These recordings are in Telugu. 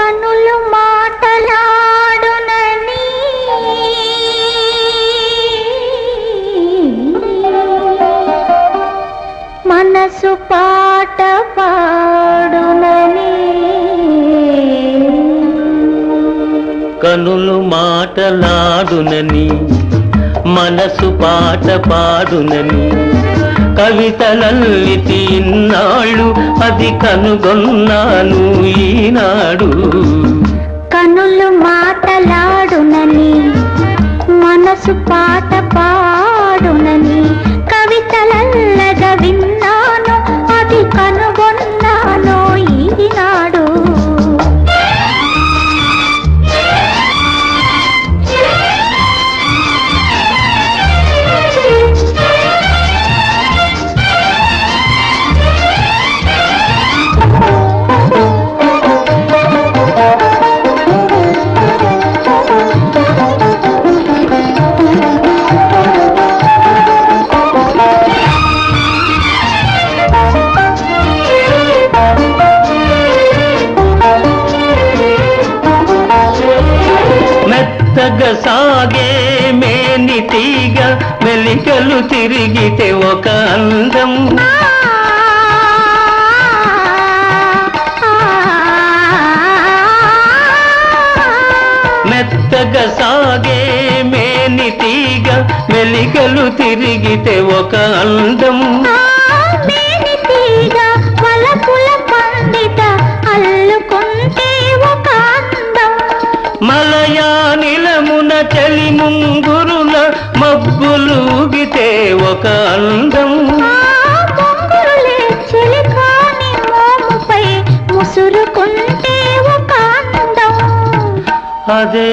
కనులు మాటలాడునని. మనసు పాట పాడునని. కనులు మాటలాడునని మనసు పాట పాడునని. కవితలల్లి ఇన్నాళ్ళు అది కనుగొన్నాను ఈనాడు. కనులు మాటలాడునని సాగే మేని తీగ మెలికలు తిరిగితే ఒక అందం. మెత్తగా సాగే మేని తీగ మెలికలు తిరిగితే ఒక అందం. మేని చలి ముంగురుల మబ్బులూగితే ఒక అందం. అందం. అదే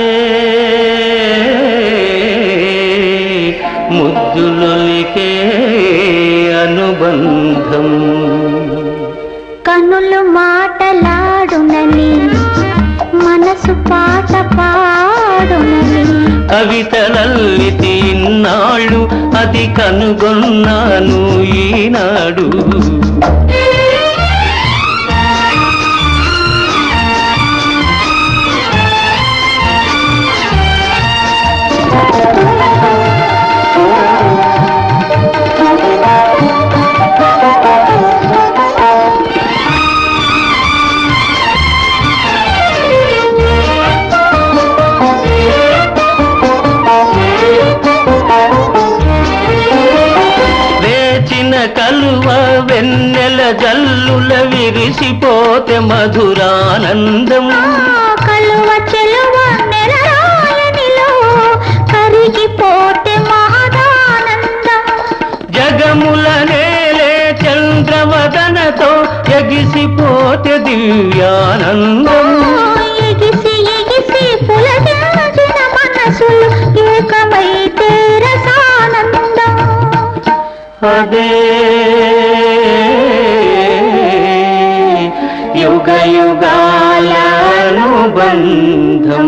ముద్దులొలికే అనుబంధం. కనులు మాటలాడునని కవితలల్లి తిన్నాళ్ళు అది కనుగొన్నాను ఈనాడు. కలువ వెన్నెల జల్లుల విరిసిపోతే మధురానందం కలువ చెలువ నెలరాయనిలో కరిగిపోతే జగముల నేలే చంద్రవదనతో ఎగిసిపోతే దివ్యానందం ఎగిసి ఎగిసి మనసులు ఏకమైతే రసానందం అదే యుగ యుగాల అనుబంధం.